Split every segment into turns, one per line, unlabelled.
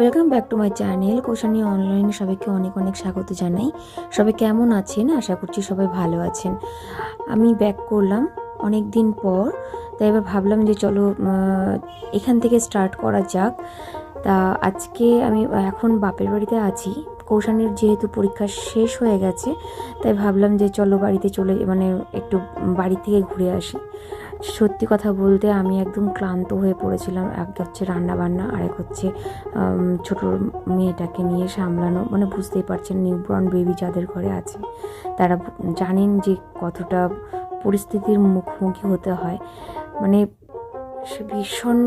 Welcome back to my channel Koshani অনলাইনে সবাইকে অনেক অনেক স্বাগত জানাই। সবাই কেমন আছেন? আশা করছি সবাই ভালো আছেন। আমি ব্যাক করলাম অনেক দিন পর, তাই এবার ভাবলাম যে চলো এখান থেকে স্টার্ট করা যাক। তা আজকে আমি এখন বাপের বাড়িতে আছি। কৌশানির যেহেতু পরীক্ষা শেষ হয়ে গেছে, তাই ভাবলাম যে চলো বাড়িতে চলে মানে একটু বাড়ি থেকে ঘুরে আসি। সত্যি কথা বলতে আমি একদম ক্লান্ত হয়ে পড়েছিলাম। এক হচ্ছে রান্না বান্না আরেক হচ্ছে ছোট মেয়েটাকে নিয়ে সামলানো। মানে বুঝতেই পারছেন, নিউবর্ন বেবি যাদের ঘরে আছে, তারা জানেন যে কতটা পরিস্থিতির মুখোমুখি হতে হয়। মানে সে ভীষণ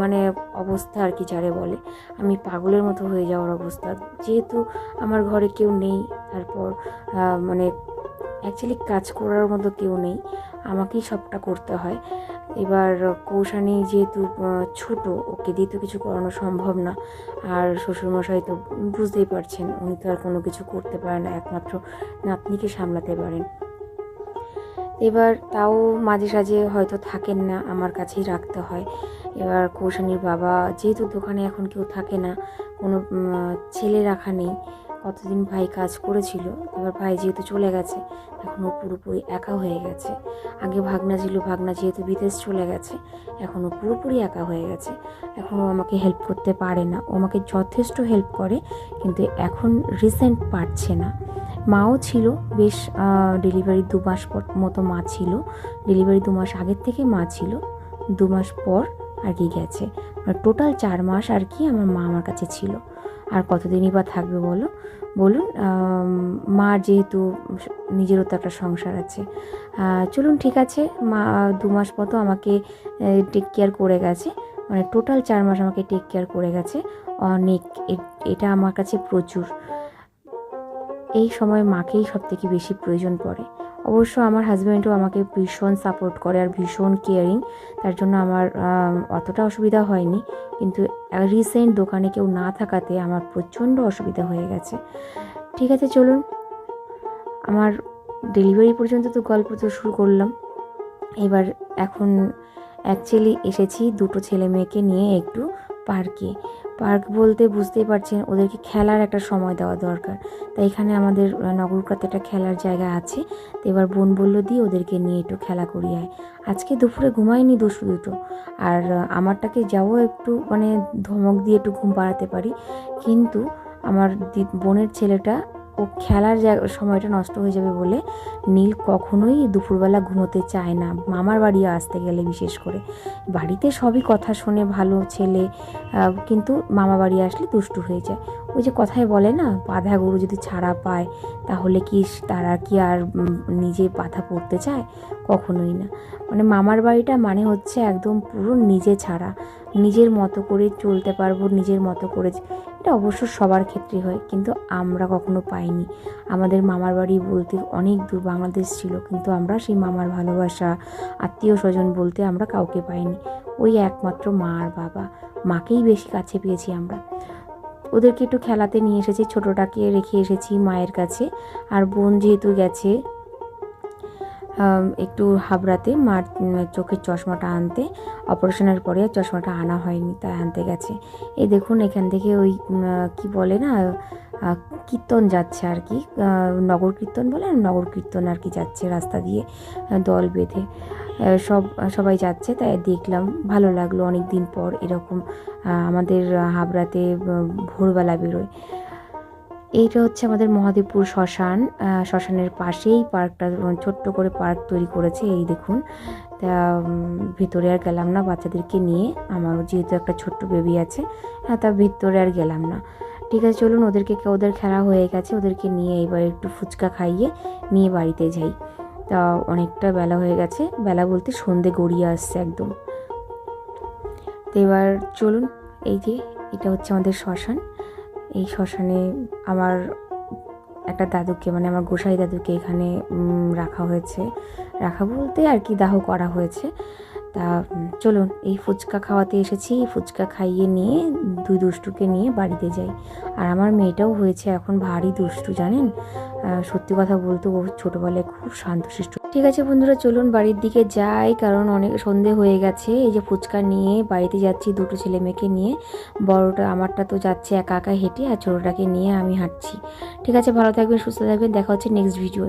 মানে অবস্থা আর কি যারে বলে। আমি পাগলের মতো হয়ে যাওয়ার অবস্থা। যেহেতু আমার ঘরে কেউ নেই, তারপর মানে অ্যাকচুয়ালি কাজ করার মতো কেউ নেই। আমাকেই সবটা করতে হয়। এবার কৌশানি যেহেতু ছোট, ওকে দিয়ে তো কিছু করানো সম্ভব না। আর শ্বশুরমশাই তো বুঝতেই পারছেন, উনি তো আর কোনো কিছু করতে পারেন না, একমাত্র নাতনিকে সামলাতে পারেন। এবার তাও মাঝে সাঝে হয়তো থাকেন না, আমার কাছেই রাখতে হয়। এবার কৌশানির বাবা, যেহেতু দোকানে এখন কেউ থাকে না, কোনো ছেলে রাখা নেই কতদিন ভাই কাজ করেছিল, এবার ভাই যেহেতু চলে গেছে, এখন ও পুরোপুরি একা হয়ে গেছে। আগে ভাগনা ছিল, ভাগনা যেহেতু বিদেশ চলে গেছে, এখন ও পুরোপুরি একা হয়ে গেছে। এখন ও আমাকে হেল্প করতে পারে না। ও আমাকে যথেষ্ট হেল্প করে, কিন্তু এখন রিসেন্ট পারছে না। মাও ছিল, বেশ ডেলিভারি দু মাস পর মতো মা ছিল। ডেলিভারি দু মাস আগের থেকে মা ছিল, দু মাস পর আর কি গেছে। টোটাল চার মাস আর কি আমার মা আমার কাছে ছিল। আর কতদিনই বা থাকবে বলো? বলুন মা যেহেতু নিজেরও তো একটা সংসার আছে। চলুন ঠিক আছে, মা দু মাস মতো আমাকে টেক কেয়ার করে গেছে। মানে টোটাল চার মাস আমাকে টেক কেয়ার করে গেছে। অনেক এটা আমার কাছে প্রচুর। এই সময় মাকেই সব থেকে বেশি প্রয়োজন পড়ে। অবশ্য আমার হাজব্যান্ডও আমাকে ভীষণ সাপোর্ট করে আর ভীষণ কেয়ারিং তার জন্য আমার অতটা অসুবিধা হয়নি। কিন্তু রিসেন্ট দোকানে কেউ না থাকাতে আমার প্রচণ্ড অসুবিধা হয়ে গেছে। ঠিক আছে, চলুন। আমার ডেলিভারি পর্যন্ত তো গল্প তো শুরু করলাম। এবার এখন অ্যাকচুয়ালি এসেছি দুটো ছেলে মেয়েকে নিয়ে একটু পার্কে পার্ক বলতে বুঝতেই পারছেন, ওদেরকে খেলার একটা সময় দেওয়া দরকার। তাই এখানে আমাদের নগরকাতে একটা খেলার জায়গা আছে। তো এবার বোন বলল দিয়ে ওদেরকে নিয়ে একটু খেলা করিয়ায় আজকে দুপুরে ঘুমাইনি দুশো দুটো। আর আমারটাকে যাও একটু মানে ধমক দিয়ে একটু ঘুম পাড়াতে পারি। কিন্তু আমার বোনের ছেলেটা ও খেলার সময়টা নষ্ট হয়ে যাবে বলে নীল কখনোই দুপুরবেলা ঘুমোতে চায় না। মামার বাড়ি আসতে গেলে বিশেষ করে। বাড়িতে সবই কথা শোনে ভালো ছেলে কিন্তু মামা বাড়ি আসলে দুষ্টু হয়ে যায়। ওই যে কথায় বলে না, বাধা গরু যদি ছাড়া পায়, তাহলে কি তারা কি আর নিজে বাধা পড়তে চায়? কখনোই না। মানে মামার বাড়িটা মানে হচ্ছে একদম পুরো নিজে ছাড়া। নিজের মতো করে চলতে পারব, নিজের মতো করে এটা অবশ্য সবার ক্ষেত্রে হয়, কিন্তু আমরা কখনো পাইনি। আমাদের মামার বাড়ি বলতে অনেক দূর বাংলাদেশ ছিল, কিন্তু আমরা সেই মামার ভালোবাসা আত্মীয় স্বজন বলতে আমরা কাউকে পাইনি। ওই একমাত্র মা আর বাবা, মাকেই বেশি কাছে পেয়েছি আমরা। ওদেরকে একটু খেলাতে নিয়ে এসেছি, ছোটোটাকে রেখে এসেছি মায়ের কাছে। আর বোন যেহেতু গেছে একটু হাবড়াতে মার চোখের চশমাটা আনতে, অপারেশনের পরে চশমাটা আনা হয়নি, তাই আনতে গেছে। এই দেখুন, এখান থেকে ওই কি বলে না কীর্তন যাচ্ছে আর কি নগর কীর্তন বলে নগর কীর্তন আর কি যাচ্ছে রাস্তা দিয়ে দল বেঁধে। সব, সবাই যাচ্ছে, তাই দেখলাম, ভালো লাগল অনেক দিন পর এরকম আমাদের হাবড়াতে ভোরবেলা বেরোয়। এইটা হচ্ছে আমাদের মহাদেবপুর শ্মশান শ্মশানের পাশেই পার্কটা ছোট্ট করে পার্ক তৈরি করেছে, এই দেখুন। তা ভিতরে আর গেলাম না বাচ্চাদেরকে নিয়ে আমারও যেহেতু একটা ছোট্ট বেবি আছে হ্যাঁ তা ভিতরে আর গেলাম না। ঠিক আছে, চলুন ওদেরকে, ওদের খেলা হয়ে গেছে, ওদেরকে নিয়ে এবার একটু ফুচকা খাইয়ে নিয়ে বাড়িতে যাই। তা, অনেকটা বেলা হয়ে গেছে, বেলা বলতে সন্ধে গড়িয়ে আসছে একদম। তো এবার চলুন, এই যে, এটা হচ্ছে আমাদের শ্মশান। এই শ্মশানে আমার একটা দাদুকে মানে আমার গোসাই দাদুকে এখানে রাখা হয়েছে। রাখা বলতে আর কি দাহ করা হয়েছে। তা চলুন, এই ফুচকা খাওয়াতে এসেছি। এই ফুচকা খাইয়ে নিয়ে, দুই দুষ্টুকে নিয়ে বাড়িতে যাই। আর আমার মেয়েটাও হয়েছে এখন ভারী দুষ্টু, জানেন? সত্যি কথা বলতে ও ছোটোবেলায় খুব শান্তশিষ্ট ঠিক আছে বন্ধুরা, চলুন বাড়ির দিকে যাই, কারণ অনেক সন্ধে হয়ে গেছে। এই যে ফুচকা নিয়ে বাড়িতে যাচ্ছি দুটো ছেলে মেয়েকে নিয়ে। বড়টা, আমারটা তো যাচ্ছে একা একা হেঁটে, আর ছোটোটাকে নিয়ে আমি হাঁটছি। ঠিক আছে, ভালো থাকবেন, সুস্থ থাকবেন, দেখা হচ্ছে নেক্সট ভিডিও